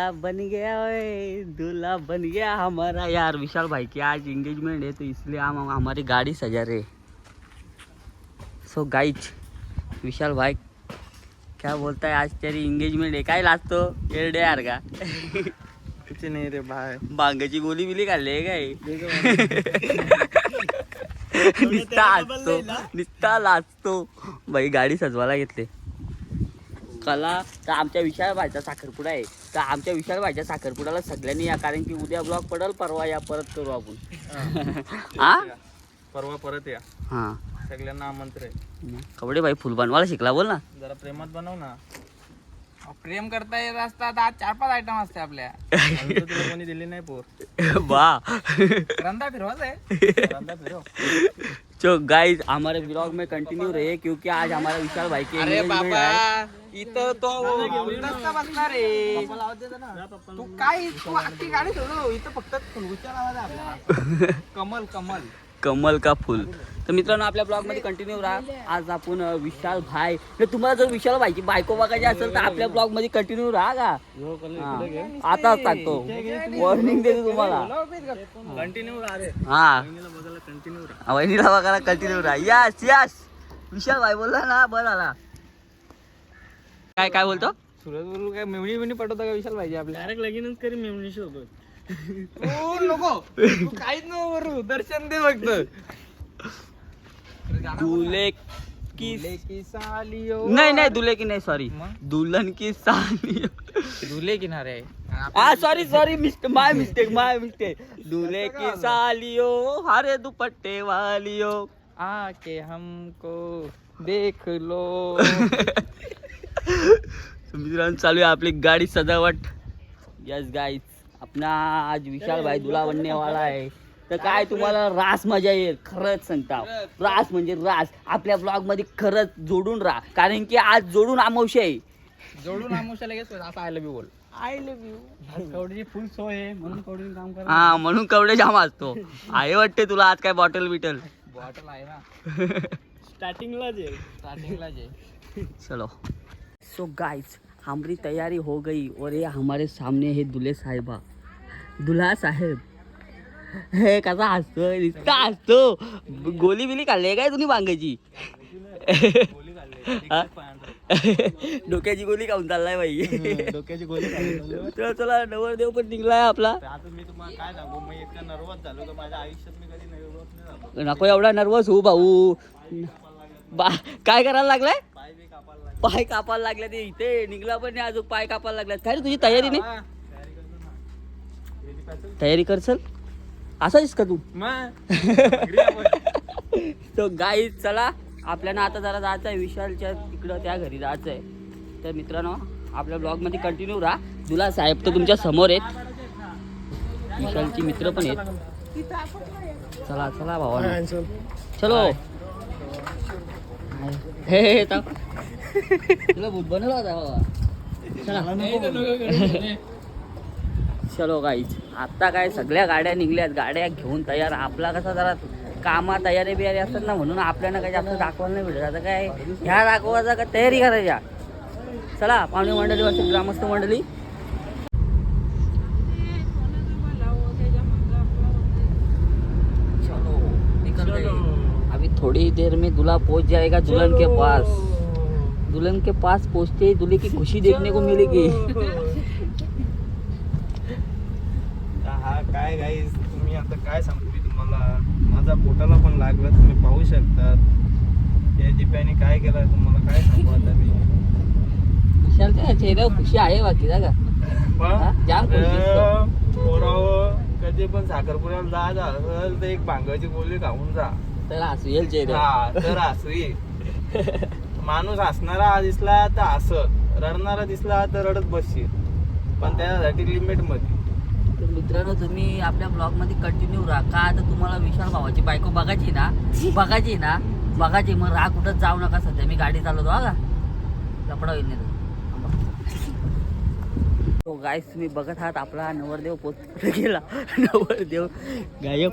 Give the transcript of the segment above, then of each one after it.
दूल्हा बन गया ओए दूल्हा बन गया हमारा। यार विशाल भाई की आज एंगेजमेंट है? तो इसलिए हम हम हमारी गाड़ी सजा रहे सो गाइज़ विशाल भाई क्या बोलता है? आज तेरी एंगेजमेंट आहे काय लाजतो एरडे यार का? कुछ नहीं रे भाई बांगाची गोली बिली खाल्ली आहे काय निस्ता लाजतो निस्ता लाजतो बाई गाडी सजवायला घेतले कला तर आमच्या विशाल भाईचा साखरपुडा आहे. तर आमच्या विशाल भाईच्या साखरपुड्याला सगळ्यांनी या कारण की उद्या ब्लॉग पडल परवा या परत करू आपण. हा? परवा परत या. हा. सगळ्यांना आमंत्रण आहे. कबड्डी भाई फुल बनवायला शिकला बोल ना. जरा प्रेमात बनव ना. प्रेम करता येत असतात आज चार पाच आयटम असते आपल्या. तुला कोणी दिली नाही पोर. बा. रंदा फिरवाच आहे. रंदा फिरव. चो गाइस हमारे ब्लॉग में कंटिन्यू रहे क्योंकि आज हमारा विशाल भाई की अरे बाबा है। इथं तो बसणार रे। तू काय तू अख्खी गाडी इथं फक्त कमल कमल. कमल का फुल. तर मित्रांनो आपल्या ब्लॉगमध्ये कंटिन्यू राहा. आज आपण विशाल भाई. तर तुम्हाला जर विशाल भाईची बायको बघायची असेल तर आपल्या ब्लॉगमध्ये कंटिन्यू राहा का. आताच टाकतो वॉर्निंग देतो तुम्हाला. कंटिन्यू राहा रे. हा. बहिणीला बघायला कंटिन्यू राहा वहिनीला बघायला कंटिन्यू राहा. यस यस विशाल भाई बोलला ना बरं आला काय काय बोलतो? सुरत बरोबर काय मेवणी बिवणी पटवता का विशाल पाहिजे आपल्या? डायरेक्ट लगीनच करी मेमणी सोबत ओ नको. तू काहीच नको करू. दर्शन दे फक्त. दुले की दुल्हे की सालियो. नाही नाही दुले की नाही सॉरी मग? दुल्हन की साली दुल्हे किनारे हा sorry sorry mistake my mistake my mistake दूल्हे की सालियो हरे दुपट्टे वालियो. आके हमको देख लो. मित्रांनो चालू आहे आपली गाडी सजावट. यस गाईज आपला आज विशाल भाई दुला वाला आहे. तर काय तुम्हाला रास मजा येईल? खरंच सांगता. रास म्हणजे रास. आपल्या ब्लॉगमध्ये खरंच जोडून राहा. कारण की आज जोडून अमावस्या आहे. जोडून आमुषा लगेच असं आय लव्ह यू बोल. आय लव्ह यू कवडीची फुल सोय आहे. म्हणून कवडीने काम करा हा म्हणून कवडे जाम असतो. आहे वाटते तुला आज काय बॉटल बिटल? बॉटल आहे ना. स्टार्टिंगला जे स्टार्टिंगला जे चलो. सो गाइस हमारी तैयारी हो गई. और ये हमारे सामने है दुल्हे साहिबा. दुल्हा साहेब हे कसा हसतो नुसता हसतो. गोली बिली काढली काय तुम्ही बांगायची? डोक्याची गोली खाऊन चाललाय बाई. डोक्याची गोळी खाल्ली. चला चला नवरदेव पण निघलाय आपला. तर इतका तर नको एवढा नर्वस हो भाऊ. बा काय करायला लागलाय? पाय कापायला लागले. पाय कापायला लागले ते इथे. निघला पण नाही अजून पाय कापायला लागल्यात काय तुझी तयारी नाही तयारी करतो ना रेडी पाहिजे तयारी करसल असाच का तू. तो गाई चला. आपल्याला आता जरा जायचं आहे विशालच्या तिकडं त्या घरी जायचं आहे तर मित्रांनो आपल्या ब्लॉगमध्ये कंटिन्यू राहा. तुला साहेब तर तुमच्यासमोर आहेत. विशालची मित्र पण आहेत. चला चला भावा. चलो. हे. तुला भूत बनवला होता बाबा चला. चलो गाईच आता काय सगळ्या गाड्या निघल्यात गाड्या घेऊन तयार. आपला कसा जरा कामा तयारी बियारी असतात ना म्हणून आपल्याला काही जास्त दाखवायला नाही भेटत. आता काय ह्या दाखवायचा का तयारी करायच्या? चला पाहुणे मंडळी वाटते ग्रामस्थ मंडळी. चलो निकल गए. अभी थोड़ी देर में दूल्हा पहुंच जाएगा दुल्हन के पास. दुल्हन के पास पहुंचते ही दूल्हे की खुशी देखने को मिलेगी हा काय गाईस तुम्ही आता काय सांगतो मी तुम्हाला माझा पोटाला पण लागला तुम्ही पाहू शकतात. या दिप्याने काय केलं तुम्हाला काय सांगू आता मी? विशालच्या चेहऱ्यावर खुशी आहे बाकी दिसतो. पोरावं कधी पण साखरपुड्याला जा असेल तर एक भांगाची गोळी खाऊन जा. तर हसू येईल चेहरा. हा तर हसू ये. माणूस हसणारा दिसला तर हस रडणारा दिसला तर रडत बसशील. पण त्यासाठी लिमिटमध्ये. तर मित्रांनो तुम्ही आपल्या ब्लॉगमध्ये कंटिन्यू राहा का आता तुम्हाला विशाल भावाची बायको बघायची ना बघायची ना बघायची. मग राहा कुठंच जाऊ नका सध्या. मी गाडी चालवतो हा का लपडा होईल नाही तर. तो गायस तुम्ही बघत आहात आपला नवरदेव पोच गेला? नवरदेव. गायब.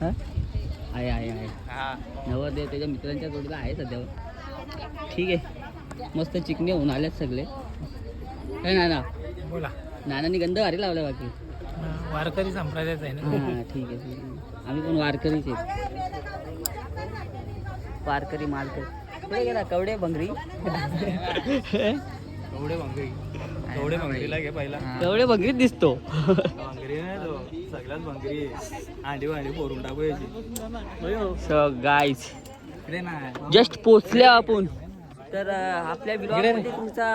हा? आहे आहे आहे. नवरदेव त्याच्या मित्रांच्या जोडीला आहे सध्या. ठीक आहे. मस्त चिकणे होऊन आलेत सगळे. काय नाना. बोला. नानांनी गंध भारी लावला बाकी. वारकरी संप्रदायाचा आहे हा ठीक आहे ठीक आहे. आम्ही पण वारकरीच आहेत वारकरी मालकरी. कुठे गेला? कवडे भंगरी एवढे भांगरी एवढे भांगरीला घे पहिला. कवडे भंगरीत दिसतो. भांगरी नाही तो. सगळ्यात भांगरी अंडी वांडी फोडून टाकू याची सो गाईज इकडे ना जस्ट पोचले आपण. तर आपल्या विभागामध्ये तुमचा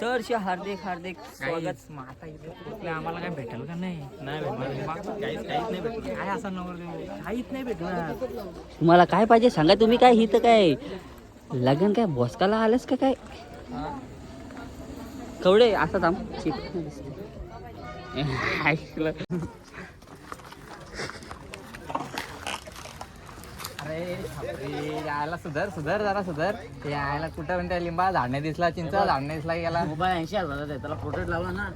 सहर्ष हार्दिक हार्दिक स्वागत. इथे पोचले, आम्हाला काय भेटेल का नाही? काहीच काहीच काय असं नवर काहीच नाही भेटणार तुम्हाला काय पाहिजे सांगा तुम्ही काय ही तर काय? लग्न काय बॉस्काला आलंस का काय? कवडे असं थांब. ऐकलं. अरे यायला सुधर सुधर जरा सुधर. ते यायला कुठं म्हणते लिंबा झाडणे दिसला चिंच झाडणे दिसला गेला. मोबाईल ऐंशी हजार त्याला प्रोटेक्ट लावला ना.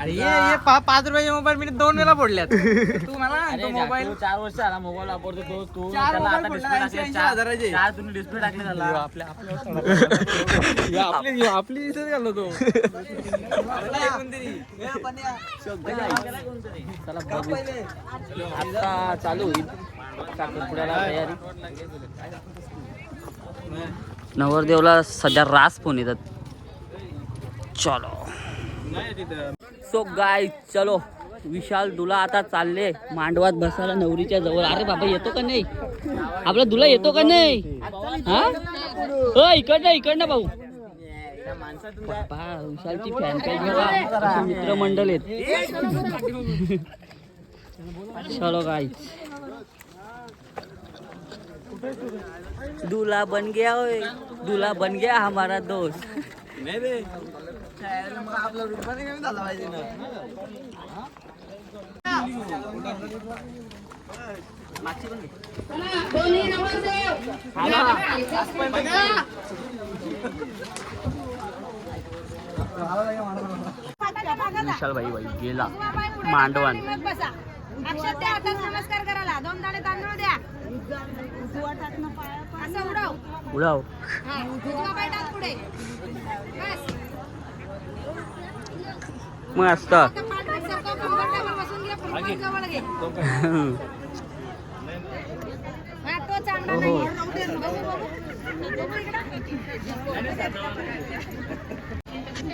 अरे ये ये पा- पाच रुपयाचे मोबाईल मी दोन वेळा फोडल्यात. तू मला मोबाईल. चार वर्ष आला मोबाईल वापरतो तो तू. चार त्याला मोबाईल आता फोडला, display ऐंशी- टाकले, ऐंशी चार- हजाराचे. चार तुम्ही डिस्प्ले टाकले त्याला. आपल्या आपली आपली इथेच तो. चला बघू. आता चालू होईल. साखरपुड्याला तयारी. नवरदेवला सध्या रास फोन येतात. चलो. सो गाय चलो. विशाल दुला आता चालले. मांडवात बसायला नवरीच्या जवळ. अरे बाबा येतो का नाही? आपला दुला येतो का नाही? हा? हो, इकडनं इकडनं भाऊ. विशालची फॅन काय मित्रमंडळ आहेत. चलो गाय दूल्हा बन गया ओए दूल्हा बन गया हमारा दोस्त नाही रे आपला रुपया कमी झाला पाहिजे ना. विशाल भाई भाई गेला. मांडवान. अक्षर हातात नमस्कार करायला. दोन दाणे तांदूळ द्या. असं उडव. उडाव. उजवा पाय टाक पुढे. बस. मस्त. हा तो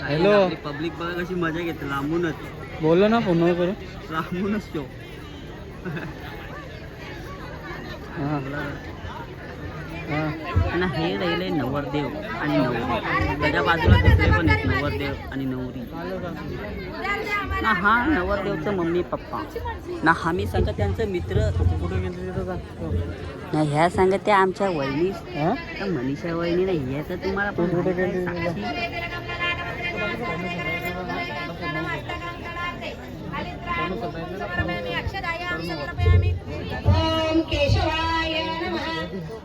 हॅलो. पब्लिक बघा कशी मजा घेते लांबूनच. बोललो ना फोन करू. लांबूनच शो आणि हे राहिले नवरदेव आणि नवरी. त्याच्या बाजूला दुसरे पण आहेत नवरदेव आणि नवरी. ना हा नवरदेवचं मम्मी पप्पा. ना हा मी सांगत त्यांचं मित्र. ना ह्या सांगत त्या आमच्या वहिनी. मनीषा वहिनी नाही ह्या तर तुम्हाला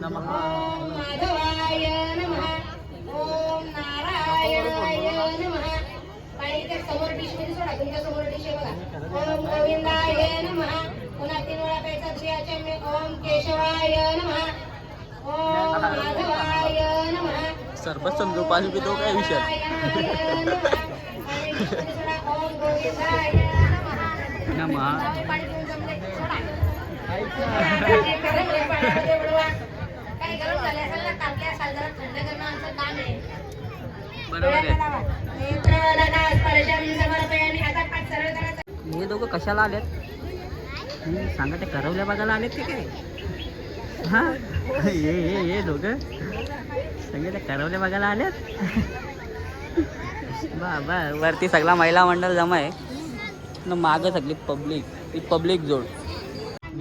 नमः। माधवाय नमः। ओम नारायणाय नमः। त्या समोर डिशमध्ये सोडा तुमच्यासमोर डिश आहे बघा. ओम गोविंदाय नमः. पुन्हा तीन वेळा प्यायचा दुसऱ्याच्या मी ओम केशवाय नमः. ओम माधवाय नमः. सरबत समजू पाणी पितो काय विषय? ओम गोविंदाय नमः. नमः पाणी पिऊन जमले सोडा गरम आहे झाले असेल ना तापले असाल जरा थंड करणं आमचं काम. हे दोघं कशाला आलेत? सांगा ते करवल्या बघायला आलेत ते काय? हा? ये ये ये दोघं? सगळे ते करवल्या बघायला आलेत? बा बा वरती सगळा महिला मंडळ जमा आहे. न मागं सगळी पब्लिक ही पब्लिक जोड.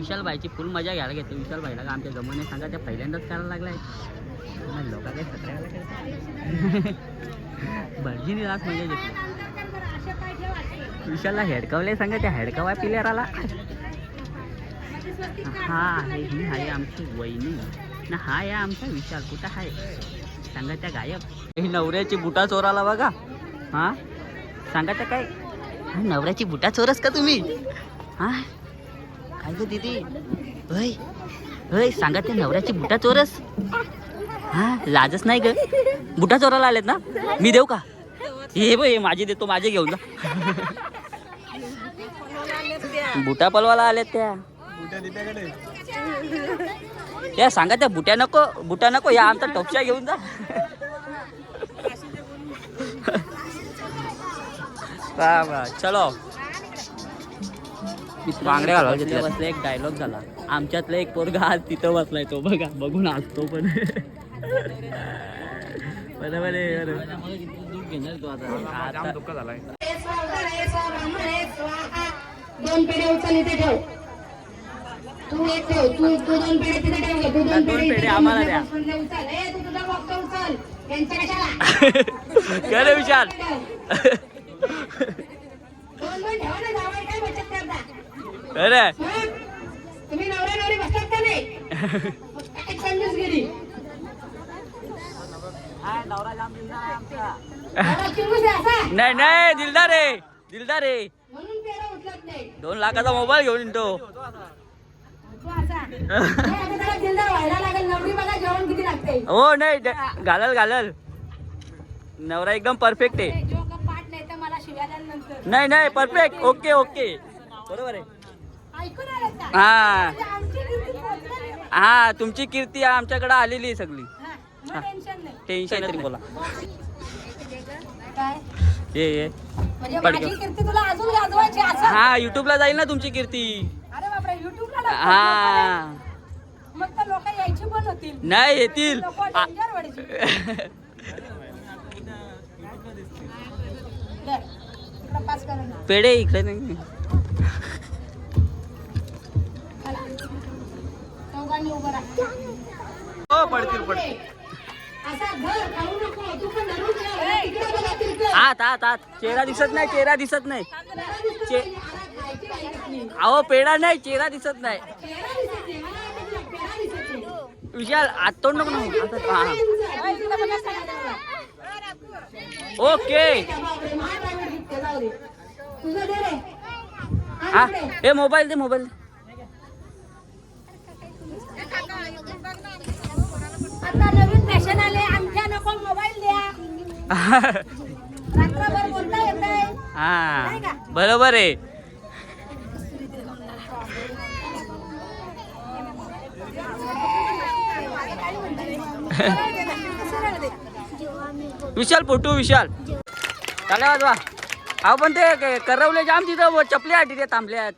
विशाल भाईची फुल मजा घ्यायला घेतो. विशाल भाईला का आमच्या जमाने सांगा त्या पहिल्यांदाच करायला लागलाय. लोक काही सतरायला भटजीने रास मजा घेतली. विशालला हेडकवले सांगा त्या हेडकवा प्लेअराला आला हा आहे ही आहे आमची वहिनी. ना हा आहे आमचा विशाल. कुठं आहे? सांगा त्या गायब. ही नवऱ्याची बुटा चोराला बघा. हा? सांगा त्या काय? नवऱ्याची बुटा चोरस का तुम्ही? हा? काय गो दीदी? होय. होय सांगा त्या नवऱ्याची बुटा चोरस हा लाजच नाही ग. बुटा चोराला आलेत ना? मी देऊ का? हे बघ हे माझे देतो माझे घेऊन जा. बुटा पलवाला आलेत त्या. त्या सांगा त्या बुट्या नको बुट्या नको या आमचा टोपशा घेऊन जा. वा वा, चलो. बांगड्या घालवा बसला एक डायलॉग झाला. आमच्यातला एक पोरगा आज तिथं बसलाय तो. बघा बघून हसतो पण. बरोबर दोन पेढे उचल इथे ठेव तू एक ठेव तू तू दोन पेढे तिथे ठेव तू दोन दोन पेढे पेढे इथे आम्हाला द्या. बसमध्ये उचल ए तू तुझा बॉक्स उचल यांच्या कशाला काय रे विशाल. दोन दोन ठेवा ना जावई काय बचत करता अरे? तुम्ही नवरा नवरी बसतात का नाही? कंजूस गेली नाही नाही दिलदार आहे. दिलदार आहे. दोन लाखाचा मोबाईल घेऊन तू हो नाही घालल घालल. नवरा एकदम परफेक्ट आहे. नाही नाही नाही परफेक्ट ओके ओके बरोबर आहे. हा. म्हणजे. हा तुमची कीर्ती आमच्याकडे आलेली आहे सगळी. हा, टेन्शन तरी बोला ये ये. म्हणजे हा युट्यूबला जाईल ना तुमची कीर्ती. हा. नाही येतील. पेढे इकडे नाही. चौघांनी उभं राहा. हो पडतील पडतील. आत आत आत. चेहरा दिसत नाही चेहरा दिसत नाही. अहो पेढा नाही चेहरा दिसत नाही. विशाल आत तोंड नको ना आता- हा. हा, इकडे बघा सगळ्यांना. ओके बापरे, माझा private gift आहे, जाऊ दे. तुझं दे रे. आण हा इकडे. हे मोबाईल दे मोबाईल आता नवीन फॅशन आले आमच्या नको मोबाईल द्या. रात्रभर बोलता येत नाही हा बरोबर आहे. विशाल फोटो विशाल. चालेल वाजवा अहो पण ते करवले जाम तिथं चपल्या आटी ते थांबल्यात.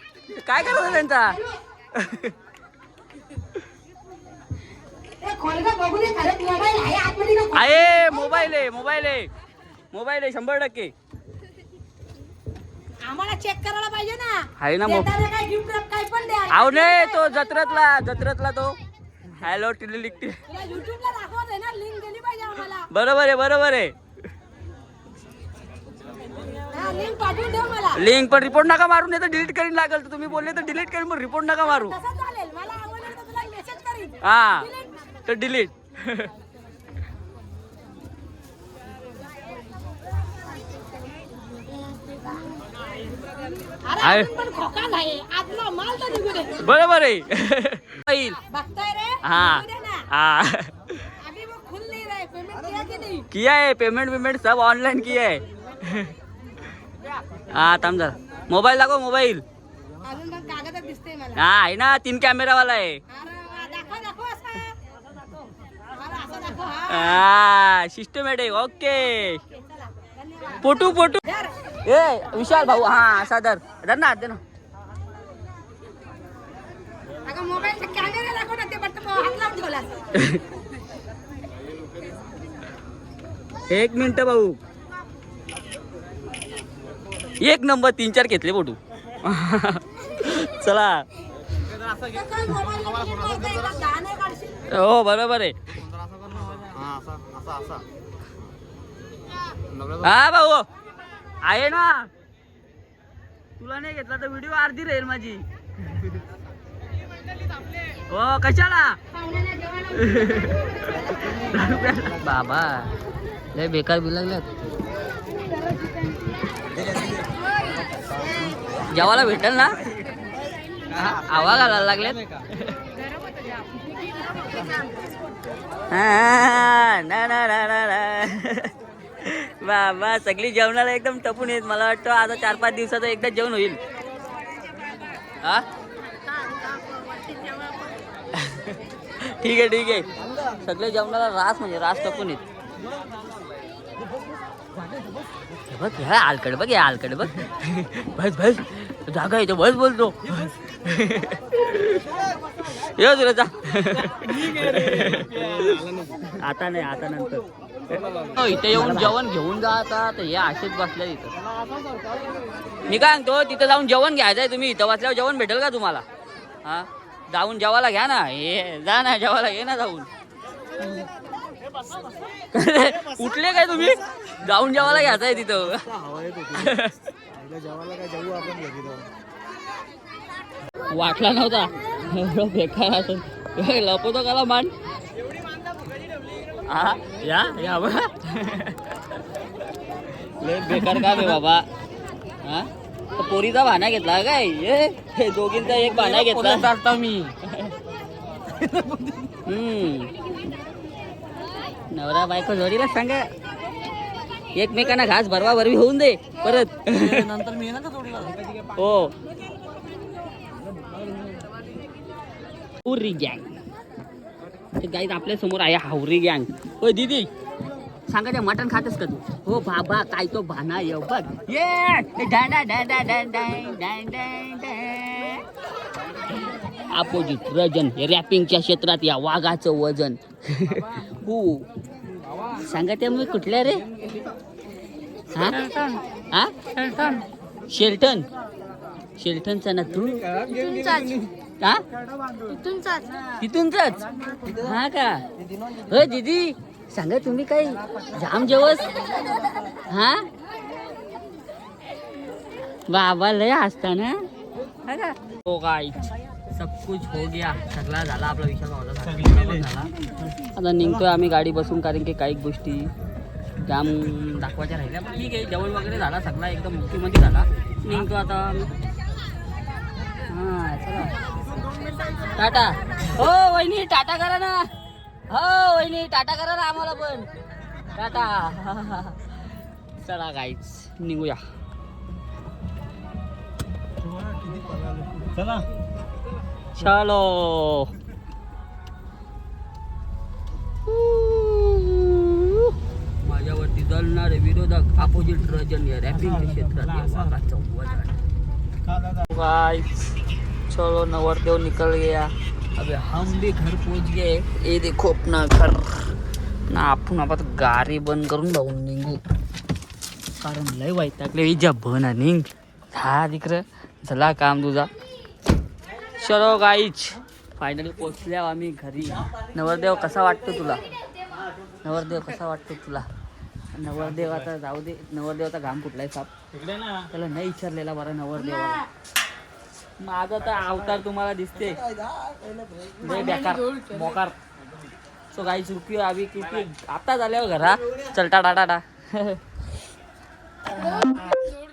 काय करायचं त्यांचा ए, खोलगा बघू दे खरंच मोबाईल आहे मोबाईल आहे मोबाईल आहे. मोबाईल आहे शंभर टक्के. आम्हाला चेक करायला पाहिजे ना. आहे ना मो- देताना काय गिफ्ट काय पण द्या. अहो नाही तो जत्रेतला जत्रेतला तो. हॅलो पाहिजे आम्हाला. बरोबर आहे बरोबर आहे. लिंक पण रिपोर्ट नका मारून नाही तर डिलीट करीन लागेल. तुम्ही बोलले तर डिलीट करीन पण रिपोर्ट नका मारू. हा. तर डिलीट बरोबर आहे. हा. हा. है पेमेंट किया कि नहीं किया है पेमेंट वेमेंट सब ऑनलाइन किया है हा थांब मोबाईल दाखव मोबाईल हा आहे ना तीन कॅमेरा वाला आहे अरे वा, दाखव दाखव असं अरे असं दाखव हा सिस्टमॅटिक ओके फोटो धर. ए विशाल भाऊ हा असा धर धर ना. हात दे ना एक मिनिट भाऊ. एक नंबर तीन चार घेतले फोटो चला. हो बरोबर आहे. असा असा असा. हा भाऊ आहे ना. तुला नाही घेतला तर व्हिडिओ अर्धी राहील माझी. हो कशाला? बाबा लय बेकार बिल लागल्यात. जेवायला भेटेल ना? आवा घालायला लागल्यात हा, ना, ना, ना, ना, ना. बाबा सगळी जेवणाला एकदम टपून येत. मला वाटतं आता चार पाच दिवसाचं एकदा जेवण होईल. हा? ठीक आहे ठीक आहे. सगळे जेवणाला रास म्हणजे रास टपून येत. बघ ह्या आलकड बघ या आलकड बघ. बस बस. जागा येतो बस बोलतो. ये तुला जा आता नाही आता नंतर. हो, इथे येऊन जेवण घेऊन जा आता तर हे असेच बसल्या इथं. मी काय सांगतो तिथं जाऊन जेवण घ्यायचंय तुम्ही. इथं बसल्यावर जेवण भेटेल का तुम्हाला? हा? जाऊन जेवायला घ्या ना. हे जा ना जेवायला घे ना जाऊन. उठले काय तुम्ही? जाऊन जेवायला घ्यायचंय तिथं. वाटला नव्हता. बेकार असं लपवतो काला मान. हा या या लय बेकार काम आहे बाबा. हा तर पोरीचा भाना घेतला काय? ए, हे दोघींचा एक भाना घेतला. मी. हम्म. नवरा बायको जोडीला सांगा. एकमेकांना घास भरवा भरवी होऊन दे परत. नंतर मी ना का जोडीला? हो. हावरी गँग. गाईत आपल्यासमोर आहे हावरी गँग. हो दीदी सांगा त्या मटण खातस का तू? हो बाबा काय तो भाना येऊ बघ. ये अपोजिट रजन रॅपिंगच्या क्षेत्रात या वाघाचं वजन. हो सांगा त्यामुळे कुठल्या रे? हा? हा? शेल्टन शेल्टनचा ना तू हा? तिथूनच हा का? हो दीदी सांगा तुम्ही काही जाम जेवस? हा? बाबा लय हसता ना हा का? हो काय सब कुछ हो गया. सगळा झाला आपला विषय झाला. आता निघतोय आम्ही गाडी बसून कारण की काही गोष्टी जाम दाखवायच्या राहिल्या. पण ठीक आहे जेवण वगैरे झाला सगळा एकदम मुख्यमंत्री झाला. निघतो आता हा चला. टाटा हो वहिनी टाटा करा ना हो वहिनी टाटा करा ना आम्हाला पण टाटा चला गाईच निघूया चला चलो माझ्यावरती जळणारे विरोधक अपोजिट रजन या रॅपिंग क्षेत्रात चलो नवरदेव निकल गया? अबे हम भी घर पहुंच गए। ये देखो अपना घर। ना आपण आता गाडी बंद करून जाऊन निघू कारण लय वैतागले विजा बना निघ हा तिकडं झाला काम तुझा। चलो गाईच फायनली पोचल्या आम्ही घरी। नवरदेव कसा वाटतो तुला? नवरदेव कसा वाटतो तुला? नवरदेव आता जाऊ दे नवरदेवाचा घाम कुठलाय साप। इकडे ना. त्याला नाही विचारलेला बरा नवरदेवाला। माझा तर अवतार तुम्हाला दिसते. बेकार मोकार. सो काही रुपये आम्ही किती आता झाल्यावर घरा. चलटा टाटा.